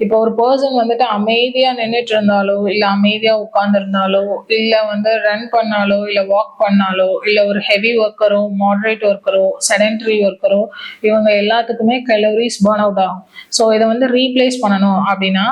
இப்போ ஒரு பர்சன் வந்துட்டு அமைதியா நின்றுட்டு இருந்தாலோ இல்ல அமைதியா உட்கார்ந்துருந்தாலோ இல்ல வந்து ரன் பண்ணாலோ இல்ல வாக் பண்ணாலோ இல்ல ஒரு ஹெவி ஒர்க்கரோ மாடரேட் ஒர்க்கரோ செடென்டரி ஒர்க்கரோ இவங்க எல்லாத்துக்குமே கலோரிஸ் பர்ன் அவுட் ஆகும். ஸோ இதை வந்து ரீப்ளேஸ் பண்ணணும் அப்படின்னா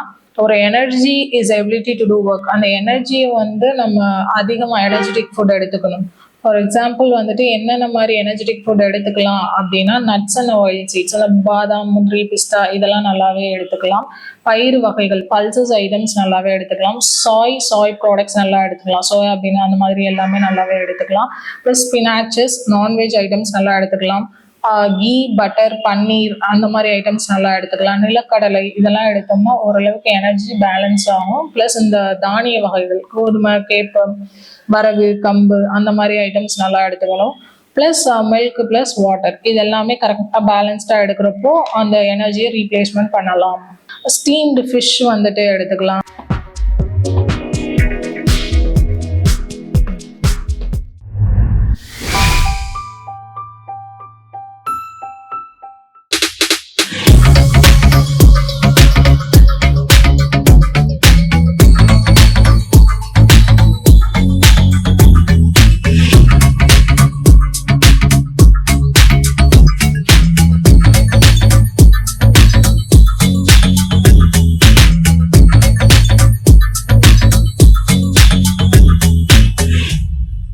ஒரு energy is ability to do work அந்த எனர்ஜியை வந்து நம்ம அதிகமாக எனர்ஜெட்டிக் ஃபுட் எடுத்துக்கணும். ஃபார் எக்ஸாம்பிள் வந்துட்டு என்னென்ன மாதிரி எனர்ஜெட்டிக் ஃபுட் எடுத்துக்கலாம் அப்படின்னா நட்ஸ் அண்ட் ஆயில் சீட்ஸ் அந்த பாதாம் முந்திரி பிஸ்தா இதெல்லாம் நல்லாவே எடுத்துக்கலாம். பயிறு வகைகள் பல்சஸ் ஐட்டம்ஸ் நல்லாவே எடுத்துக்கலாம். சாய் சாய் ப்ராடக்ட்ஸ் நல்லா எடுத்துக்கலாம். சோயா அப்படின்னு அந்த மாதிரி எல்லாமே நல்லாவே எடுத்துக்கலாம். ப்ளஸ் ஸ்பினாச்சஸ் நான்வெஜ் ஐட்டம்ஸ் நல்லா எடுத்துக்கலாம். கீ பட்டர் பன்னீர் அந்த மாதிரி ஐட்டம்ஸ் நல்லா எடுத்துக்கலாம். நிலக்கடலை இதெல்லாம் எடுத்தோம்னா ஓரளவுக்கு எனர்ஜி பேலன்ஸ் ஆகும். ப்ளஸ் இந்த தானிய வகைகள் கோதுமை கேப்பம் வரகு கம்பு அந்த மாதிரி ஐட்டம்ஸ் நல்லா எடுத்துக்கணும் ப்ளஸ் மில்க் ப்ளஸ் வாட்டர் இது எல்லாமே கரெக்டாக பேலன்ஸ்டாக எடுக்கிறப்போ அந்த எனர்ஜியை ரீப்ளேஸ்மெண்ட் பண்ணலாம். ஸ்டீம்டு ஃபிஷ் வந்துட்டு எடுத்துக்கலாம்.